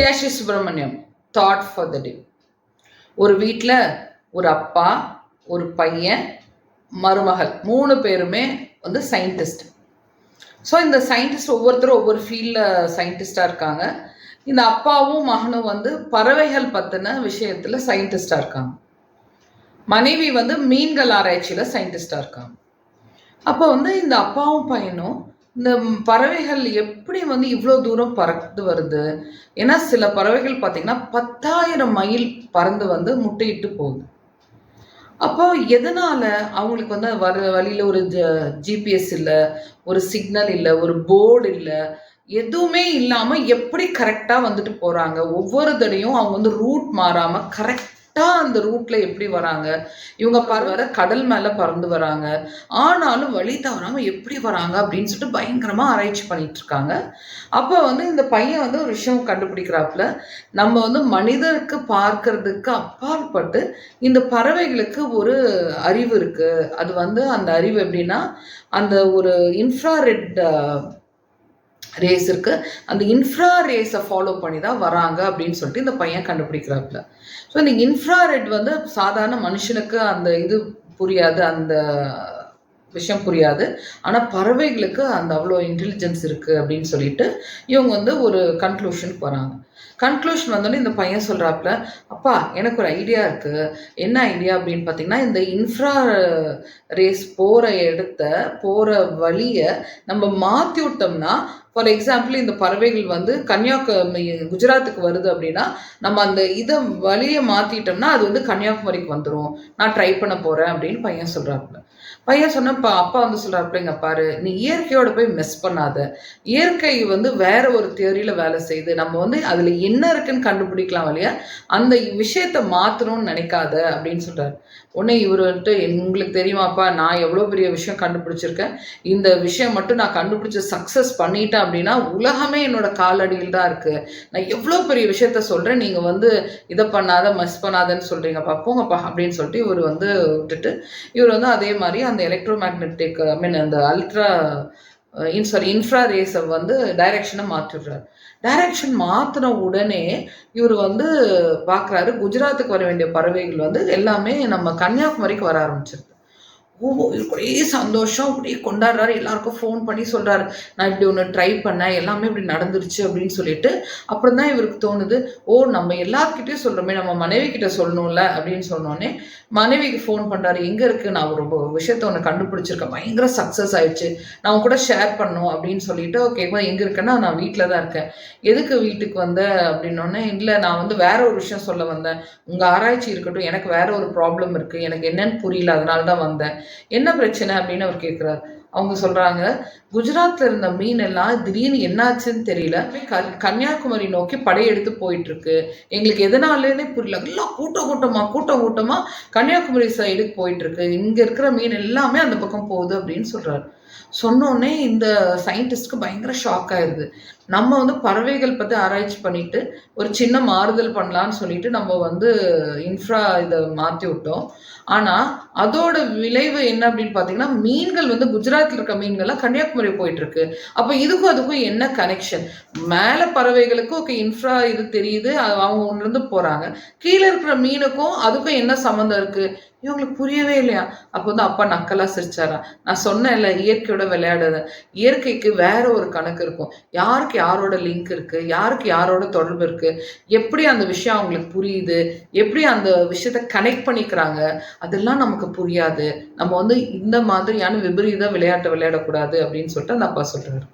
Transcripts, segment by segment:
Vidyashree Subramaniam thought for the day ஒரு வீட்டில் ஒரு அப்பா ஒரு பையன் மருமகள் மூணு பேருமே வந்து சயின்டிஸ்ட் ஸோ இந்த சயின்டிஸ்ட் ஒவ்வொருத்தரும் ஒவ்வொரு ஃபீல்டில் சயின்டிஸ்டாக இருக்காங்க. இந்த அப்பாவும் மகனும் வந்து பறவைகள் பற்றின விஷயத்தில் சயின்டிஸ்டாக இருக்காங்க. மனைவி வந்து மீன்கள் ஆராய்ச்சியில் சயின்டிஸ்டாக இருக்காங்க. அப்போ வந்து இந்த அப்பாவும் பையனும் இந்த பறவைகள் எப்படி வந்து இவ்வளோ தூரம் பறந்து வருது? ஏன்னா சில பறவைகள் பார்த்தீங்கன்னா பத்தாயிரம் மைல் பறந்து வந்து முட்டையிட்டு போகுது. அப்போ எதனால் அவங்களுக்கு வந்து வர வழியில் ஒரு ஜ ஜிபிஎஸ் இல்லை ஒரு சிக்னல் இல்லை ஒரு போர்டு இல்லை எதுவுமே இல்லாமல் எப்படி கரெக்டாக வந்துட்டு போகிறாங்க ஒவ்வொரு தடையும் அவங்க வந்து ரூட் மாறாமல் கரெக்ட் கரெக்டாக அந்த ரூட்டில் எப்படி வராங்க? இவங்க பறவை கடல் மேலே பறந்து வராங்க. ஆனாலும் வழி தவறாமல் எப்படி வராங்க அப்படின்னு சொல்லிட்டு பயங்கரமாக ஆராய்ச்சி பண்ணிட்டு இருக்காங்க. அப்போ வந்து இந்த பையன் வந்து ஒரு விஷயம் கண்டுபிடிக்கிறாப்புல நம்ம வந்து மனிதருக்கு பார்க்கறதுக்கு அப்பாற்பட்டு இந்த பறவைகளுக்கு ஒரு அறிவு இருக்கு. அது வந்து அந்த அறிவு எப்படின்னா அந்த ஒரு இன்ஃப்ராரெட் ரேஸ் இருக்குது அந்த இன்ஃப்ரா ரேஸை ஃபாலோ பண்ணி தான் வராங்க அப்படின்னு சொல்லிட்டு இந்த பையன் கண்டுபிடிக்கிறாப்புல. ஸோ இந்த இன்ஃப்ராரெட் வந்து சாதாரண மனுஷனுக்கு அந்த இது புரியாது அந்த விஷயம் புரியாது. ஆனால் பறவைகளுக்கு அந்த அவ்வளோ இன்டெலிஜென்ஸ் இருக்குது அப்படின்னு சொல்லிட்டு இவங்க வந்து ஒரு கன்க்ளூஷனுக்கு வராங்க. கன்க்ளூஷன் வந்தோடனே இந்த பையன் சொல்கிறாப்புல அப்பா எனக்கு ஒரு ஐடியா இருக்குது என்ன ஐடியா அப்படின்னு பார்த்தீங்கன்னா இந்த இன்ஃப்ரா ரேஸ் போகிற இடத்த போகிற வழியை நம்ம மாற்றி விட்டோம்னா ஃபார் எக்ஸாம்பிள் இந்த பறவைகள் வந்து கன்னியாகுமரி குஜராத்துக்கு வருது அப்படின்னா நம்ம அந்த இதை வழியை மாற்றிட்டோம்னா அது வந்து கன்னியாகுமரிக்கு வந்துடும் நான் ட்ரை பண்ண போகிறேன் அப்படின்னு பையன் சொல்கிறாப்புல பையன் சொன்னப்ப அப்பா வந்து சொல்கிறாப்புல பாரு நீ இயற்கையோட போய் மிஸ் பண்ணாத. இயற்கை வந்து வேற ஒரு தியரியில் வேலை செய்யுது. நம்ம வந்து அதில் என்ன இருக்குன்னு கண்டுபிடிக்கலாம் இல்லையா அந்த விஷயத்தை மாற்றணும்னு நினைக்காத அப்படின்னு சொல்கிறார் உடனே இவர் வந்துட்டு உங்களுக்கு தெரியுமாப்பா நான் எவ்வளோ பெரிய விஷயம் கண்டுபிடிச்சிருக்கேன். இந்த விஷயம் மட்டும் நான் கண்டுபிடிச்ச சக்ஸஸ் பண்ணிட்டேன் அப்படின்னா உலகமே என்னோட காலடியில் தான் இருக்குது நான் எவ்வளோ பெரிய விஷயத்த சொல்கிறேன் நீங்கள் வந்து இதை பண்ணாத மிஸ் பண்ணாதன்னு சொல்கிறீங்கப்பா போங்கப்பா அப்படின்னு சொல்லிட்டு இவர் வந்து விட்டுட்டு இவர் வந்து அதே மாதிரி அந்த எலக்ட்ரோ மேக்னெட்டிக் ஐ மீன் அந்த அல்ட்ரா இன் சாரி இன்ஃப்ரா ரேஸை வந்து டைரக்ஷனை மாற்றிடுறாரு டைரக்ஷன் மாற்றின உடனே இவர் வந்து பார்க்குறாரு குஜராத்துக்கு வர வேண்டிய பறவைகள் வந்து எல்லாமே நம்ம கன்னியாகுமரிக்கு வர ஆரம்பிச்சிருக்கு ஒரே சந்தோஷம். அப்படியே கொண்டாடுறாரு. எல்லாருக்கும் ஃபோன் பண்ணி சொல்கிறாரு நான் இப்படி ஒன்று ட்ரை பண்ணேன். எல்லாமே இப்படி நடந்துருச்சு. அப்படின்னு சொல்லிட்டு அப்புறம் தான் இவருக்கு தோணுது. ஓ நம்ம எல்லாருக்கிட்டையும் சொல்கிறோமே நம்ம மனைவி கிட்ட சொல்லணும்ல. அப்படின்னு சொன்னோடனே மனைவிக்கு ஃபோன் பண்ணுறாரு எங்கே இருக்குது நான் ஒரு விஷயத்த ஒன்று கண்டுபிடிச்சிருக்கேன். பயங்கர சக்ஸஸ் ஆயிடுச்சு. நான் கூட ஷேர் பண்ணும் அப்படின்னு சொல்லிட்டு ஓகே எங்கே இருக்கேன்னா நான் வீட்டில் தான் இருக்கேன். எதுக்கு வீட்டுக்கு வந்த? அப்படின்னோடனே இல்லை நான் வந்து வேற ஒரு விஷயம் சொல்ல வந்தேன். உங்கள் ஆராய்ச்சி இருக்கட்டும். எனக்கு வேற ஒரு ப்ராப்ளம் இருக்குது எனக்கு என்னன்னு புரியல. அதனால தான் வந்தேன். என்ன பிரச்சனை அப்படின்னு அவர் கேட்குறாரு அவங்க சொல்றாங்க குஜராத்ல இருந்த மீன் எல்லாம் திடீர்னு என்னாச்சுன்னு தெரியல. கன்னியாகுமரி நோக்கி படையெடுத்து போயிட்டு இருக்கு எங்களுக்கு எதனாலன்னு புரியல. எல்லாம் கூட்டம் கூட்டமா கூட்டம் கூட்டமா கன்னியாகுமரி சைடுக்கு போயிட்டு இருக்கு இங்க இருக்கிற மீன் எல்லாமே அந்த பக்கம் போகுது அப்படின்னு சொல்றாரு. சொன்னோடனே இந்த சயின்டிஸ்ட்க்கு பயங்கர ஷாக் ஆயிருது. நம்ம வந்து பறவைகள் பற்றி ஆராய்ச்சி பண்ணிட்டு ஒரு சின்ன மாறுதல் பண்ணலான்னு சொல்லிட்டு நம்ம வந்து இன்ஃப்ரா இதை மாற்றி விட்டோம். ஆனால் அதோட விளைவு என்ன அப்படின்னு பார்த்தீங்கன்னா மீன்கள் வந்து குஜராத்தில் இருக்க மீன்கள்லாம் கன்னியாகுமரி போயிட்டு இருக்கு. அப்போ இதுக்கும் அதுக்கும் என்ன கனெக்ஷன் மேலே பறவைகளுக்கும் ஓகே இன்ஃப்ரா இது தெரியுது அவங்க அவங்க ஒன்றுலேருந்து போகிறாங்க கீழே இருக்கிற மீனுக்கும் அதுக்கும் என்ன சம்மந்தம் இருக்கு? இவங்களுக்கு புரியவே இல்லையா? அப்போ வந்து அப்பா நக்கலா சிரிச்சாரா? நான் சொன்னேன்ல இயற்கையோட விளையாடுறத. இயற்கைக்கு வேற ஒரு கணக்கு இருக்கும். யாருக்கு யாரோட லிங்க் இருக்கு? யாருக்கு யாரோட தொடர்பு இருக்கு? எப்படி அந்த விஷயம் அவங்களுக்கு புரியுது? எப்படி அந்த விஷயத்த கனெக்ட் பண்ணிக்கிறாங்க? அதெல்லாம் நமக்கு புரியாது. நம்ம வந்து இந்த மாதிரியான விபரீத விளையாட்டை விளையாடக்கூடாது அப்படின்னு சொல்லிட்டு அந்த அப்பா சொல்றாரு.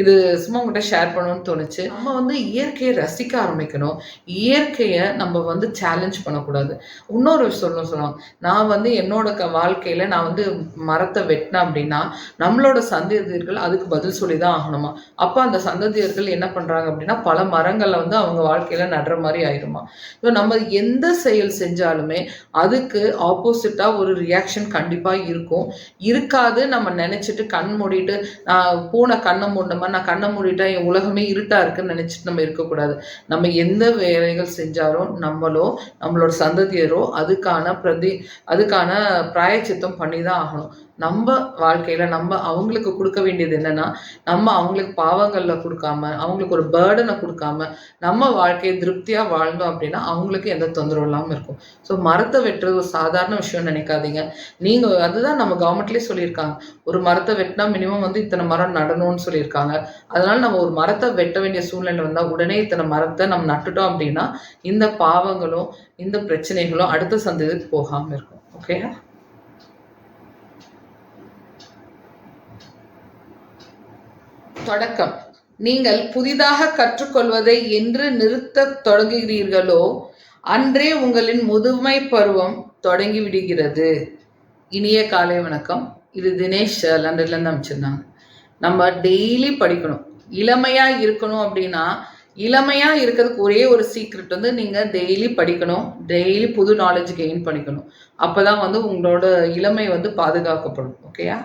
இது சும்மா உங்கள்கிட்ட ஷேர் பண்ணணும்னு தோணுச்சு. நம்ம வந்து இயற்கையை ரசிக்க ஆரம்பிக்கணும். இயற்கையை நம்ம வந்து சேலஞ்ச் பண்ணக்கூடாது. இன்னொரு சொல்லணும் சொல்லுவாங்க நான் வந்து என்னோட க வாழ்க்கையில் நான் வந்து மரத்தை வெட்டினேன் அப்படின்னா நம்மளோட சந்ததியர்கள் அதுக்கு பதில் சொல்லி தான் ஆகணுமா? அப்போ அந்த சந்ததியர்கள் என்ன பண்ணுறாங்க அப்படின்னா பல மரங்களை வந்து அவங்க வாழ்க்கையில் நடுற மாதிரி ஆயிருமா? ஸோ நம்ம எந்த செயல் செஞ்சாலுமே அதுக்கு ஆப்போசிட்டாக ஒரு ரியாக்ஷன் கண்டிப்பாக இருக்கும். இருக்காது நம்ம நினச்சிட்டு கண் மூடிட்டு நான் பூனை கண்ணை மூடின மாதிரி நான் கண்ணை மூடிட்டா என் உலகமே இருட்டாக இருக்குன்னு நினச்சிட்டு நம்ம இருக்கக்கூடாது. நம்ம எந்த வேலைகள் செஞ்சாலும் நம்மளோ நம்மளோட சந்ததியரோ அதுக்கான பிரதி அதுக்கான பிராயச்சித்தம் பண்ணி தான் ஆகணும். நம்ம வாழ்க்கையில நம்ம அவங்களுக்கு கொடுக்க வேண்டியது என்னன்னா நம்ம அவங்களுக்கு பாவங்களில் கொடுக்காம அவங்களுக்கு ஒரு பேர்டனை கொடுக்காம நம்ம வாழ்க்கையை திருப்தியா வாழ்ந்தோம் அப்படின்னா அவங்களுக்கு எந்த தொந்தரவு இல்லாமல் இருக்கும். ஸோ மரத்தை வெட்டுறது ஒரு சாதாரண விஷயம்னு நினைக்காதீங்க. நீங்க அதுதான் நம்ம கவர்மெண்ட்லேயே சொல்லியிருக்காங்க. ஒரு மரத்தை வெட்டினா மினிமம் வந்து இத்தனை மரம் நடணும்னு சொல்லியிருக்காங்க. அதனால நம்ம ஒரு மரத்தை வெட்ட வேண்டிய சூழ்நிலை வந்தால் உடனே இத்தனை மரத்தை நம்ம நட்டுட்டோம் அப்படின்னா இந்த பாவங்களும் இந்த பிரச்சனைகளும் அடுத்த சந்ததிக்கு போகாமல் இருக்கும். ஓகே தொடக்கம். நீங்கள் புதிதாக கற்றுக்கொள்வதை என்று நிறுத்தத் தொடங்குகிறீர்களோ அன்றே உங்களின் முதுமை பருவம் தொடங்கி விடுகிறது இனிய காலை வணக்கம். இது தினேஷ் லண்டன்லேருந்து அமைச்சிருந்தாங்க. நம்ம டெய்லி படிக்கணும். இளமையாக இருக்கணும் அப்படின்னா இளமையாக இருக்கிறதுக்கு ஒரே ஒரு சீக்ரெட் வந்து நீங்கள் டெய்லி படிக்கணும். டெய்லி புது நாலேஜ் கெயின் பண்ணிக்கணும். அப்போ தான் வந்து உங்களோட இளமை வந்து பாதுகாக்கப்படும். ஓகேயா